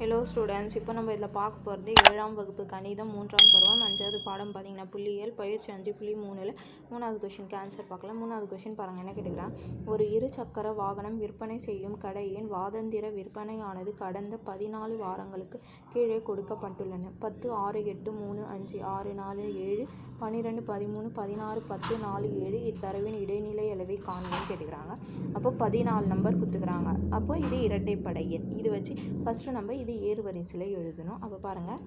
Hello students இப்போ நம்ம இதில் பார்க்க போகிறது ஏழாம் வகுப்பு கணிதம் மூன்றாம் பருவம் அஞ்சாவது பாடம் பார்த்தீங்கன்னா புள்ளியியல் பயிற்சி அஞ்சு புள்ளி மூணில் மூணாவது கொஷினுக்கு ஆன்சர் பார்க்கலாம். மூணாவது கொஷின் பாருங்கள் என்ன கேட்டுக்கிறேன்? ஒரு இரு சக்கர வாகனம் விற்பனை செய்யும் கடையின் வாதந்திர விற்பனையானது கடந்த பதினாலு வாரங்களுக்கு கீழே கொடுக்கப்பட்டுள்ளன. பத்து ஆறு எட்டு மூணு அஞ்சு ஆறு நாலு ஏழு பன்னிரெண்டு பதிமூணு பதினாறு பத்து நாலு ஏழு இத்தரவின் இடைநிலை அளவை காணணும்னு கேட்டுக்கிறாங்க. அப்போ பதினாலு நம்பர் குத்துக்கிறாங்க. அப்போ இது இரட்டைப்படை எண். இது வச்சு ஃபஸ்ட்டு நம்ம இது ஏறு வரிசையில் எழுதணும். அப்போ பாருங்கள்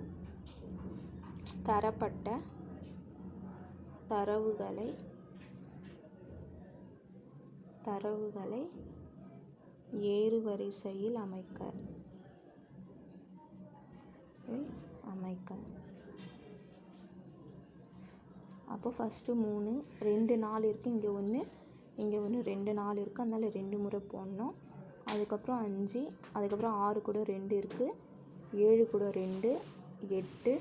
தரப்பட்ட தரவுகளை தரவுகளை ஏறு வரிசையில் அமைக்க அமைக்க. அப்போ ஃபஸ்ட்டு மூணு ரெண்டு நாள் இருக்குது இங்கே ஒன்று இங்கே ஒன்று ரெண்டு நாள் இருக்குது அதனால் ரெண்டு முறை போடணும். அதுக்கப்புறம் அஞ்சு அதுக்கப்புறம் ஆறு கூட ரெண்டு இருக்குது ஏழு கூட ரெண்டு எட்டு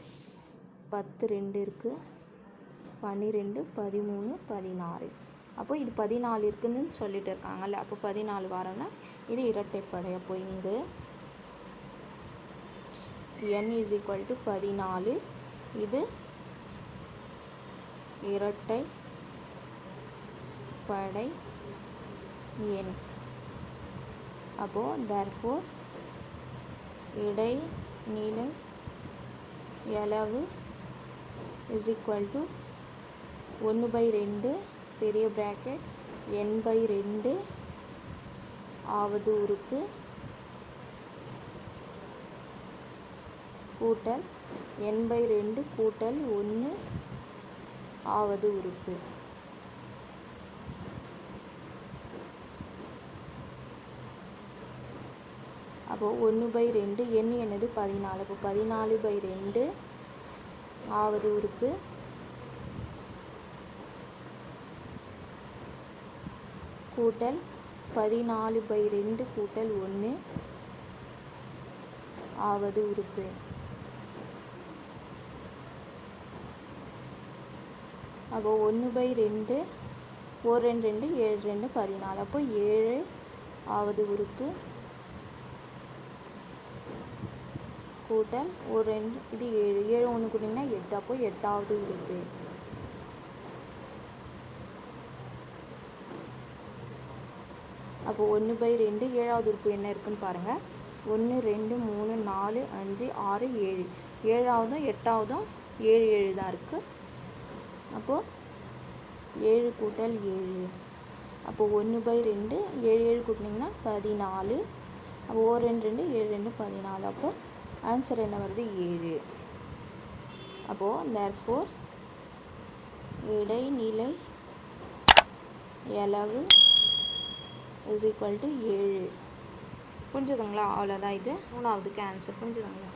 பத்து ரெண்டு இருக்குது பன்னிரெண்டு பதிமூணு பதினாறு. அப்போ இது பதினாலு இருக்குதுன்னு சொல்லிட்டு இருக்காங்கல்ல அப்போ பதினாலு வாரம்னா இது இரட்டைப்படை அப்போ இங்கு என் இஸ் ஈக்குவல் டு பதினாலு இது இரட்டை படை எண் அப்போது தேர்ஃபோர் இடைநிலை அளவு இஸ் ஈக்குவல் டு ஒன்று பை ரெண்டு பெரிய ப்ராக்கெட் என் பை ரெண்டு ஆவது உறுப்பு கூட்டல் என் பை ரெண்டு கூட்டல் ஒன்று ஆவது உறுப்பு. அப்போது ஒன்று பை ரெண்டு எண் என்னது? பதினாலு. அப்போ பதினாலு பை ரெண்டு ஆவது உறுப்பு கூட்டல் பதினாலு பை ரெண்டு கூட்டல் ஒன்று ஆவது உறுப்பு. அப்போ ஒன்று பை ரெண்டு ஒரு ரெண்டு ரெண்டு ஏழு ரெண்டு பதினாலு. அப்போ ஏழு ஆவது உறுப்பு கூட்டல் ஒரு ரெண்டு இது ஏழு ஏழு ஒன்று கூட்டிங்கன்னா எட்டு அப்போ எட்டாவது உறுப்பு அப்போ ஒன்று பை ரெண்டு ஏழாவது உறுப்பு என்ன இருக்குன்னு பாருங்கள் ஒன்று ரெண்டு மூணு நாலு அஞ்சு ஆறு ஏழு. ஏழாவதும் எட்டாவதும் ஏழு ஏழு தான் இருக்குது அப்போது ஏழு கூட்டல் ஏழு. அப்போது ஒன்று பை ரெண்டு ஏழு ஏழு கூட்டினிங்கன்னா பதினாலு. அப்போ ஓ ரெண்டு ரெண்டு ஏழு ரெண்டு பதினாலு. அப்போது ஆன்சர் என்ன வருது? ஏழு. அப்போது தேர்ஃபோர் இடைநிலை அளவு இஸ் ஈக்குவல் டு ஏழு. புரிஞ்சுதுங்களா? அவ்வளோதான் இது. மூணாவதுக்கு ஆன்சர் புரிஞ்சுதுங்களா?